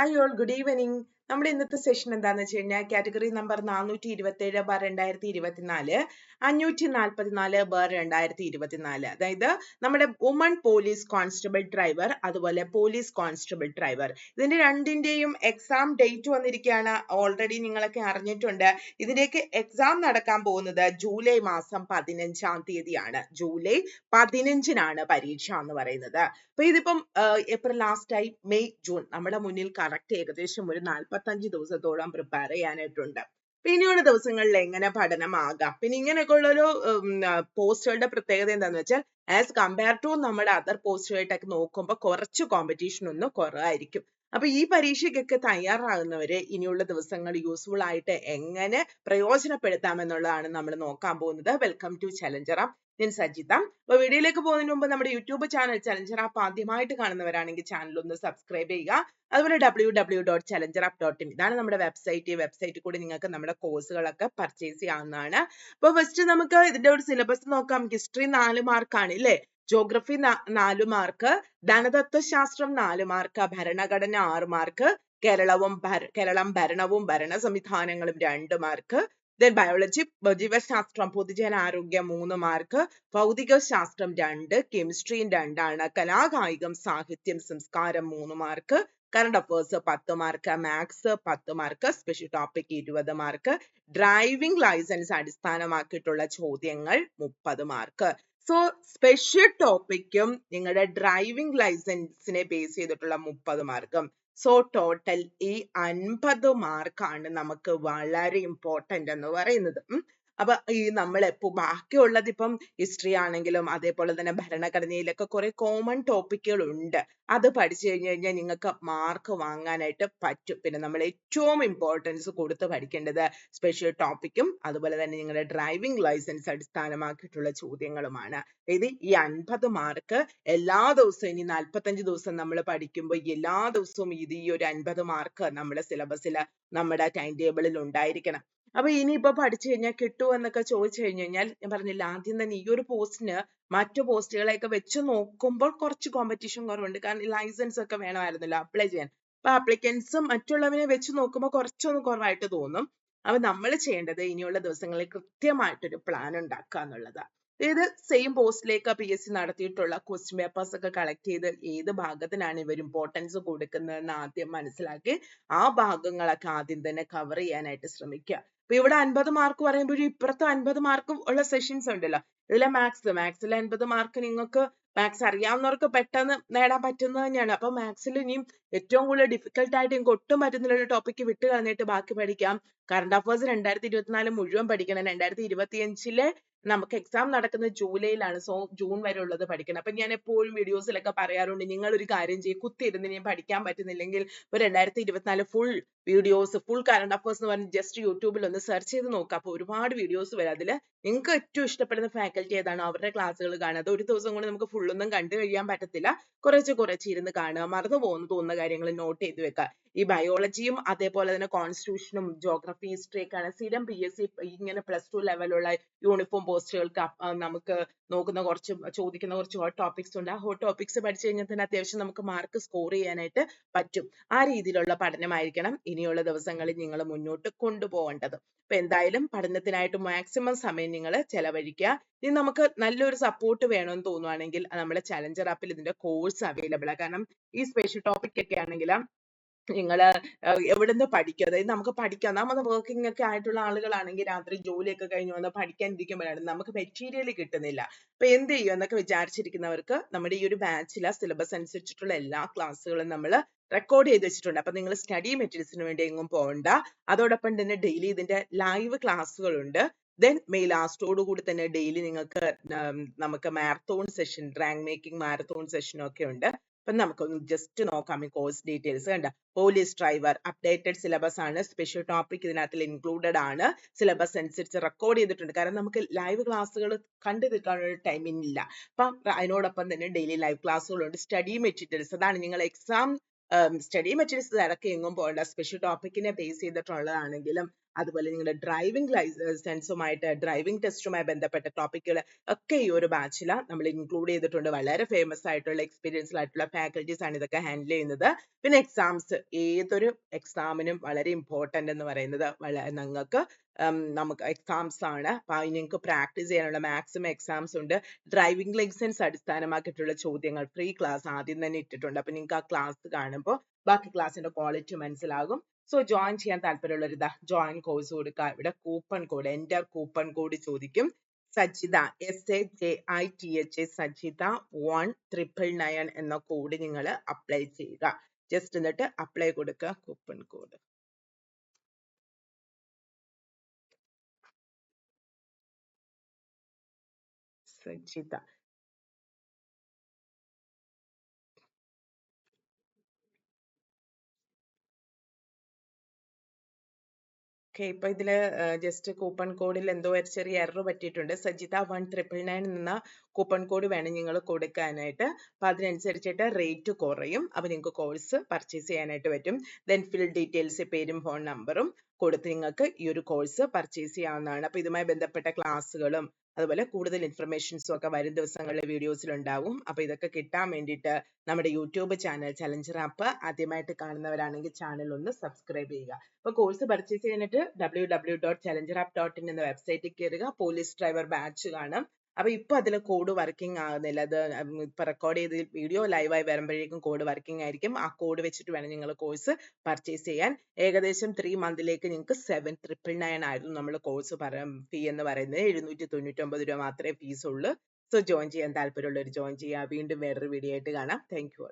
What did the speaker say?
Hi all, good evening. നമ്മുടെ ഇന്നത്തെ session എന്താണെന്ന് വെച്ച് കഴിഞ്ഞാൽ കാറ്റഗറി നമ്പർ നാനൂറ്റി ഇരുപത്തി ഏഴ് ബാർ രണ്ടായിരത്തി ഇരുപത്തിനാല് അഞ്ഞൂറ്റി നാൽപ്പത്തിനാല് ബാർ രണ്ടായിരത്തി ഇരുപത്തിനാല് അതായത് നമ്മുടെ വുമൺ പോലീസ് കോൺസ്റ്റബിൾ ഡ്രൈവർ അതുപോലെ പോലീസ് കോൺസ്റ്റബിൾ ഡ്രൈവർ ഇതിന്റെ രണ്ടിന്റെയും എക്സാം ഡേറ്റ് വന്നിരിക്കുകയാണ്. ഓൾറെഡി നിങ്ങളൊക്കെ അറിഞ്ഞിട്ടുണ്ട്. ഇതിന്റെയൊക്കെ എക്സാം നടക്കാൻ പോകുന്നത് ജൂലൈ മാസം പതിനഞ്ചാം തീയതിയാണ്. ജൂലൈ പതിനഞ്ചിനാണ് പരീക്ഷ എന്ന് പറയുന്നത്. അപ്പൊ ഇതിപ്പം ഏപ്രിൽ ലാസ്റ്റ് ആയി മെയ് ജൂൺ. നമ്മുടെ മുന്നിൽ കറക്റ്റ് ഏകദേശം ഒരു നാൽപ്പത്തഞ്ച് ദിവസത്തോളം പ്രിപ്പയർ ചെയ്യാനായിട്ടുണ്ട്. പിന്നീട് ദിവസങ്ങളിൽ എങ്ങനെ പഠനമാകാം? പിന്നെ ഇങ്ങനെയൊക്കെ ഉള്ളൊരു പോസ്റ്റുകളുടെ പ്രത്യേകത എന്താന്ന് വെച്ചാൽ ആസ് കമ്പയർ ടു നമ്മുടെ അതർ പോസ്റ്റുമായിട്ടൊക്കെ നോക്കുമ്പോൾ കുറച്ച് കോമ്പറ്റീഷൻ ഒന്ന് കുറവായിരിക്കും. അപ്പൊ ഈ പരീക്ഷയ്ക്കൊക്കെ തയ്യാറാകുന്നവര് ഇനിയുള്ള ദിവസങ്ങൾ യൂസ്ഫുൾ ആയിട്ട് എങ്ങനെ പ്രയോജനപ്പെടുത്താം എന്നുള്ളതാണ് നമ്മൾ നോക്കാൻ പോകുന്നത്. വെൽക്കം ടു ചലഞ്ചറ ഞാൻ സജിത. അപ്പൊ വീഡിയോയിലേക്ക് പോകുന്നതിന് മുമ്പ് നമ്മുടെ യൂട്യൂബ് ചാനൽ ചലഞ്ചറ ആപ്പ് ആദ്യമായിട്ട് കാണുന്നവരാണെങ്കിൽ ചാനൽ ഒന്ന് സബ്സ്ക്രൈബ് ചെയ്യുക. അതുപോലെ W W dot challenger dot in ഇതാണ് നമ്മുടെ വെബ്സൈറ്റ് ഈ വെബ്സൈറ്റിൽ കൂടി നിങ്ങൾക്ക് നമ്മുടെ കോഴ്സുകളൊക്കെ പർച്ചേസ് ചെയ്യാവുന്നതാണ്. അപ്പൊ ഫസ്റ്റ് നമുക്ക് ഇതിന്റെ ഒരു സിലബസ് നോക്കാം. ഹിസ്റ്ററി നാല് മാർക്കാണ് ഇല്ലേ? ജോഗ്രഫി നാല് മാർക്ക് ധനതത്വശാസ്ത്രം നാല് മാർക്ക് ഭരണഘടന ആറ് മാർക്ക് കേരളവും കേരളം ഭരണവും ഭരണ സംവിധാനങ്ങളും രണ്ട് മാർക്ക് ദെൻ ബയോളജി ജീവശാസ്ത്രം പൊതുജനാരോഗ്യം മൂന്ന് മാർക്ക് ഭൗതിക ശാസ്ത്രം രണ്ട് കെമിസ്ട്രിയും രണ്ടാണ് കലാകായികം സാഹിത്യം സംസ്കാരം മൂന്ന് മാർക്ക് കറണ്ട് അഫേഴ്സ് പത്ത് മാർക്ക് മാത്സ് പത്ത് മാർക്ക് സ്പെഷ്യൽ ടോപ്പിക് ഇരുപത് മാർക്ക് ഡ്രൈവിംഗ് ലൈസൻസ് അടിസ്ഥാനമാക്കിയിട്ടുള്ള ചോദ്യങ്ങൾ മുപ്പത് മാർക്ക് സോ സ്പെഷ്യൽ ടോപ്പിക്കും നിങ്ങളുടെ ഡ്രൈവിംഗ് ലൈസൻസിനെ ബേസ് ചെയ്തിട്ടുള്ള മുപ്പത് മാർക്കും. സോ ടോട്ടൽ ഈ അൻപത് മാർക്കാണ് നമുക്ക് വളരെ ഇമ്പോർട്ടന്റ് എന്ന് പറയുന്നത്. അപ്പൊ ഈ നമ്മൾ ബാക്കിയുള്ളത് ഇപ്പം ഹിസ്റ്ററി ആണെങ്കിലും അതേപോലെ തന്നെ ഭരണഘടനയിലൊക്കെ കുറെ കോമൺ ടോപ്പിക്കുകൾ ഉണ്ട് അത് പഠിച്ചു കഴിഞ്ഞു കഴിഞ്ഞാൽ നിങ്ങൾക്ക് മാർക്ക് വാങ്ങാനായിട്ട് പറ്റും. പിന്നെ നമ്മൾ ഏറ്റവും ഇമ്പോർട്ടൻസ് കൊടുത്ത് പഠിക്കേണ്ടത് സ്പെഷ്യൽ ടോപ്പിക്കും അതുപോലെ തന്നെ നിങ്ങളുടെ ഡ്രൈവിംഗ് ലൈസൻസ് അടിസ്ഥാനമാക്കിയിട്ടുള്ള ചോദ്യങ്ങളുമാണ്. ഇത് ഈ അൻപത് മാർക്ക് എല്ലാ ദിവസവും ഇനി നാൽപ്പത്തഞ്ച് ദിവസം നമ്മൾ പഠിക്കുമ്പോൾ എല്ലാ ദിവസവും ഇത് ഈ ഒരു അൻപത് മാർക്ക് നമ്മുടെ സിലബസിൽ നമ്മുടെ ടൈം ടേബിളിൽ ഉണ്ടായിരിക്കണം. അപ്പൊ ഇനിയിപ്പോ പഠിച്ചു കഴിഞ്ഞാൽ കിട്ടുമോ എന്നൊക്കെ ചോദിച്ചു കഴിഞ്ഞു കഴിഞ്ഞാൽ ഞാൻ പറഞ്ഞില്ല ആദ്യം തന്നെ ഈ ഒരു പോസ്റ്റിന് മറ്റു പോസ്റ്റുകളെയൊക്കെ വെച്ച് നോക്കുമ്പോൾ കുറച്ച് കോമ്പറ്റീഷൻ കുറവുണ്ട്. കാരണം ലൈസൻസ് ഒക്കെ വേണമായിരുന്നല്ലോ അപ്ലൈ ചെയ്യാൻ. അപ്പൊ അപ്ലിക്കൻസും മറ്റുള്ളവരെ വെച്ച് നോക്കുമ്പോൾ കുറച്ചൊന്ന് കുറവായിട്ട് തോന്നും. അപ്പൊ നമ്മൾ ചെയ്യേണ്ടത് ഇനിയുള്ള ദിവസങ്ങളിൽ കൃത്യമായിട്ടൊരു പ്ലാൻ ഉണ്ടാക്കുക എന്നുള്ളതാണ് അതായത് സെയിം പോസ്റ്റിലേക്ക് പി എസ് സി നടത്തിയിട്ടുള്ള ക്വസ്റ്റ്യൻ പേപ്പേഴ്സ് ഒക്കെ കളക്ട് ചെയ്ത് ഏത് ഭാഗത്തിനാണ് ഇവർ ഇമ്പോർട്ടൻസ് കൊടുക്കുന്നതെന്ന് ആദ്യം മനസ്സിലാക്കി ആ ഭാഗങ്ങളൊക്കെ ആദ്യം തന്നെ കവർ ചെയ്യാനായിട്ട് ശ്രമിക്കുക. അപ്പൊ ഇവിടെ അൻപത് മാർക്ക് പറയുമ്പോൾ ഇപ്പുറത്ത് അൻപത് മാർക്കും ഉള്ള സെഷൻസ് ഉണ്ടല്ലോ. ഇതിലെ മാത്സ് മാത്സിൽ അൻപത് മാർക്ക് നിങ്ങൾക്ക് മാത്സ് അറിയാവുന്നവർക്ക് പെട്ടെന്ന് നേടാൻ പറ്റുന്നത് തന്നെയാണ്. അപ്പൊ മാത്സിൽ ഇനിയും ഏറ്റവും കൂടുതൽ ഡിഫിക്കൽട്ട് ആയിട്ട് നിങ്ങൾക്ക് ഒട്ടും പറ്റുന്നില്ല ടോപ്പിക്ക് വിട്ട് കളഞ്ഞിട്ട് ബാക്കി പഠിക്കാം. കറണ്ട് അഫേഴ്സ് രണ്ടായിരത്തി ഇരുപത്തിനാല് മുഴുവൻ പഠിക്കണം. രണ്ടായിരത്തി ഇരുപത്തിയഞ്ചിലെ നമുക്ക് എക്സാം നടക്കുന്ന ജൂലൈയിലാണ്. സോ ജൂൺ വരെ ഉള്ളത് പഠിക്കണം. അപ്പൊ ഞാൻ എപ്പോഴും വീഡിയോസിലൊക്കെ പറയാറുണ്ട് നിങ്ങൾ ഒരു കാര്യം ചെയ്യും. കുത്തിയിരുന്ന് ഞാൻ പഠിക്കാൻ പറ്റുന്നില്ലെങ്കിൽ ഒരു രണ്ടായിരത്തി ഇരുപത്തിനാല് full videos full current affairs എന്ന് പറഞ്ഞ് ജസ്റ്റ് യൂട്യൂബിൽ ഒന്ന് സെർച്ച് ചെയ്ത് നോക്കുക അപ്പൊ ഒരുപാട് വീഡിയോസ് വരും. അതിൽ നിങ്ങൾക്ക് ഏറ്റവും ഇഷ്ടപ്പെടുന്ന ഫാക്കൽറ്റി ഏതാണ്? അവരുടെ ക്ലാസ്സുകൾ കാണുക. അത് ഒരു ദിവസം കൊണ്ട് നമുക്ക് ഫുള്ളൊന്നും കണ്ടു കഴിയാൻ പറ്റത്തില്ല. കുറച്ച് കുറച്ച് ഇരുന്ന് കാണുക. മറന്നു പോകുന്നു തോന്നുന്ന കാര്യങ്ങൾ നോട്ട് ചെയ്ത് വെക്കുക. ഈ ബയോളജിയും അതേപോലെ തന്നെ കോൺസ്റ്റിറ്റ്യൂഷനും ജോഗ്രഫി ഹിസ്റ്ററി ഒക്കെയാണ് സ്ഥിരം പി എസ് സി ഇങ്ങനെ പ്ലസ് ടു ലെവലുള്ള യൂണിഫോം പോസ്റ്റുകൾക്ക് നമുക്ക് നോക്കുന്ന കുറച്ച് ചോദിക്കുന്ന കുറച്ച് ഹോട്ട് ടോപ്പിക്സ് ഉണ്ട്. ആ ഹോട്ട് ടോപ്പിക്സ് പഠിച്ചു കഴിഞ്ഞാൽ തന്നെ അത്യാവശ്യം നമുക്ക് മാർക്ക് സ്കോർ ചെയ്യാനായിട്ട് പറ്റും. ആ രീതിയിലുള്ള പഠനമായിരിക്കണം ഇനിയുള്ള ദിവസങ്ങളിൽ നിങ്ങൾ മുന്നോട്ട് കൊണ്ടുപോകേണ്ടത്. അപ്പൊ എന്തായാലും പഠനത്തിനായിട്ട് മാക്സിമം സമയം നിങ്ങൾ ചെലവഴിക്കുക. ഇനി നമുക്ക് നല്ലൊരു സപ്പോർട്ട് വേണമെന്ന് തോന്നുവാണെങ്കിൽ നമ്മുടെ ചലഞ്ചർ ആപ്പിൽ ഇതിന്റെ കോഴ്സ് അവൈലബിൾ ആണ് കാരണം ഈ സ്പെഷ്യൽ ടോപ്പിക് ഒക്കെ ആണെങ്കിൽ നിങ്ങൾ എവിടുന്ന് പഠിക്കും? അതായത് നമുക്ക് പഠിക്കാം. നമ്മൾ വർക്കിംഗ് ഒക്കെ ആയിട്ടുള്ള ആളുകളാണെങ്കിൽ രാത്രി ജോലിയൊക്കെ കഴിഞ്ഞ് വന്ന് പഠിക്കാൻ ഇരിക്കുമ്പോഴാണ് നമുക്ക് മെറ്റീരിയൽ കിട്ടുന്നില്ല. അപ്പൊ എന്ത് ചെയ്യും എന്നൊക്കെ വിചാരിച്ചിരിക്കുന്നവർക്ക് നമ്മുടെ ഈ ഒരു ബാച്ചിലെ സിലബസ് അനുസരിച്ചിട്ടുള്ള എല്ലാ ക്ലാസ്സുകളും നമ്മൾ റെക്കോർഡ് ചെയ്ത് വെച്ചിട്ടുണ്ട്. അപ്പൊ നിങ്ങൾ സ്റ്റഡി മെറ്റീരിയൽസിന് വേണ്ടി എങ്ങും പോകണ്ട. അതോടൊപ്പം തന്നെ ഡെയിലി ഇതിന്റെ ലൈവ് ക്ലാസ്സുകളുണ്ട് ദെൻ മെയ് ലാസ്റ്റോട് കൂടി തന്നെ ഡെയിലി നിങ്ങൾക്ക് നമുക്ക് marathon session rank making marathon session ഒക്കെ ഉണ്ട്. അപ്പൊ നമുക്ക് ജസ്റ്റ് നോക്കാം ഈ കോഴ്സ് ഡീറ്റെയിൽസ് കണ്ട? പോലീസ് ഡ്രൈവർ അപ്ഡേറ്റഡ് സിലബസ് ആണ്. സ്പെഷ്യൽ ടോപ്പിക് ഇതിനകത്ത് ഇൻക്ലൂഡഡ് ആണ്. സിലബസ് അനുസരിച്ച് റെക്കോർഡ് ചെയ്തിട്ടുണ്ട്. കാരണം നമുക്ക് ലൈവ് ക്ലാസ്സുകൾ കണ്ടു തീർക്കാനുള്ള ടൈമിംഗ് ഇല്ല അപ്പം അതിനോടൊപ്പം തന്നെ ഡെയിലി ലൈവ് ക്ലാസ്സുകളുണ്ട് സ്റ്റഡി മെറ്റീരിയൽസ് അതാണ് നിങ്ങൾ എക്സാം സ്റ്റഡി മെറ്റീരിയൽസ് ഇടയ്ക്ക് എങ്ങും പോകേണ്ട. സ്പെഷ്യൽ ടോപ്പിക്കിനെ ബേസ് ചെയ്തിട്ടുള്ളതാണെങ്കിലും അതുപോലെ നിങ്ങളുടെ ഡ്രൈവിംഗ് ലൈസൻസുമായിട്ട് ഡ്രൈവിംഗ് ടെസ്റ്റുമായി ബന്ധപ്പെട്ട ടോപ്പിക്കുകൾ ഒക്കെ ഈ ഒരു ബാച്ചിൽ നമ്മൾ ഇൻക്ലൂഡ് ചെയ്തിട്ടുണ്ട്. വളരെ ഫേമസ് ആയിട്ടുള്ള എക്സ്പീരിയൻസ്ഡ് ആയിട്ടുള്ള ഫാക്കൽറ്റീസ് ആണ് ഇതൊക്കെ ഹാൻഡിൽ ചെയ്യുന്നത്. പിന്നെ എക്സാംസ് ഏതൊരു എക്സാമിനും വളരെ ഇമ്പോർട്ടന്റ് എന്ന് പറയുന്നത് നിങ്ങൾക്ക് നമുക്ക് എക്സാംസ് ആണ്. അപ്പൊ നിങ്ങൾക്ക് പ്രാക്ടീസ് ചെയ്യാനുള്ള മാക്സിമം എക്സാംസ് ഉണ്ട്. ഡ്രൈവിംഗ് ലൈസൻസ് അടിസ്ഥാനമാക്കിയിട്ടുള്ള ചോദ്യങ്ങൾ ഫ്രീ ക്ലാസ് ആദ്യം തന്നെ ഇട്ടിട്ടുണ്ട്. അപ്പൊ നിങ്ങൾക്ക് ആ ക്ലാസ് കാണുമ്പോൾ ബാക്കി ക്ലാസിന്റെ ക്വാളിറ്റി മനസ്സിലാകും. സോ join ചെയ്യാൻ താല്പര്യമുള്ളവർ ഇതാ ജോയിൻ കോഴ്സ് കൊടുക്കുക ഇവിടെ coupon code enter coupon code ചോദിക്കും. Sajitha S A J I T H A Sajitha one triple nine എന്ന കോഡ് നിങ്ങൾ അപ്ലൈ ചെയ്യുക. ജസ്റ്റ് എന്നിട്ട് അപ്ലൈ കൊടുക്കുക കൂപ്പൺ കോഡ് സജിത ഓക്കെ ഇപ്പൊ ഇതിൽ ജസ്റ്റ് കൂപ്പൺ കോഡിൽ എന്തോ ഒരു ചെറിയ എറർ പറ്റിയിട്ടുണ്ട്. സജിത വൺ ട്രിപ്പിൾ നയൻ എന്ന കൂപ്പൺ കോഡ് വേണം നിങ്ങൾ കൊടുക്കാനായിട്ട്. അപ്പൊ അതിനനുസരിച്ചിട്ട് റേറ്റ് കുറയും. അപ്പൊ നിങ്ങൾക്ക് കോഴ്സ് പർച്ചേസ് ചെയ്യാനായിട്ട് പറ്റും. ദെൻ ഫിൽ ഡീറ്റെയിൽസ് പേരും ഫോൺ നമ്പറും കൊടുത്ത് നിങ്ങൾക്ക് ഈ ഒരു കോഴ്സ് പർച്ചേസ് ചെയ്യാവുന്നതാണ്. അപ്പൊ ഇതുമായി ബന്ധപ്പെട്ട ക്ലാസ്സുകളും അതുപോലെ കൂടുതൽ ഇൻഫർമേഷൻസും ഒക്കെ വരും ദിവസങ്ങളിലെ വീഡിയോസിൽ ഉണ്ടാവും. അപ്പൊ ഇതൊക്കെ കിട്ടാൻ വേണ്ടിയിട്ട് നമ്മുടെ യൂട്യൂബ് ചാനൽ ചലഞ്ചർ ആപ്പ് ആദ്യമായിട്ട് കാണുന്നവരാണെങ്കിൽ ചാനൽ ഒന്ന് സബ്സ്ക്രൈബ് ചെയ്യുക. അപ്പൊ കോഴ്സ് പർച്ചേസ് ചെയ്യാനായിട്ട് W W dot challenger app dot in എന്ന വെബ്സൈറ്റിൽ കയറുക. പോലീസ് ഡ്രൈവർ ബാച്ച് കാണാം. അപ്പൊ ഇപ്പൊ അതിൽ കോഡ് വർക്കിംഗ് ആകുന്നില്ല അത് ഇപ്പൊ റെക്കോർഡ് ചെയ്ത് വീഡിയോ ലൈവായി വരുമ്പോഴേക്കും കോഡ് വർക്കിംഗ് ആയിരിക്കും. ആ കോഡ് വെച്ചിട്ട് വേണം നിങ്ങൾ കോഴ്സ് പർച്ചേസ് ചെയ്യാൻ. ഏകദേശം ത്രീ മന്തിലേക്ക് നിങ്ങൾക്ക് സെവൻ ട്രിപ്പിൾ നയൻ ആയിരുന്നു നമ്മൾ കോഴ്സ് ഫീ എന്ന് പറയുന്നത്. എഴുന്നൂറ്റി തൊണ്ണൂറ്റൊമ്പത് രൂപ മാത്രമേ ഫീസ് ഉള്ളൂ. സോ ജോയിൻ ചെയ്യാൻ താല്പര്യമുള്ളവർ ജോയിൻ ചെയ്യുക വീണ്ടും വേറൊരു വീഡിയോ ആയിട്ട് കാണാം. Thank you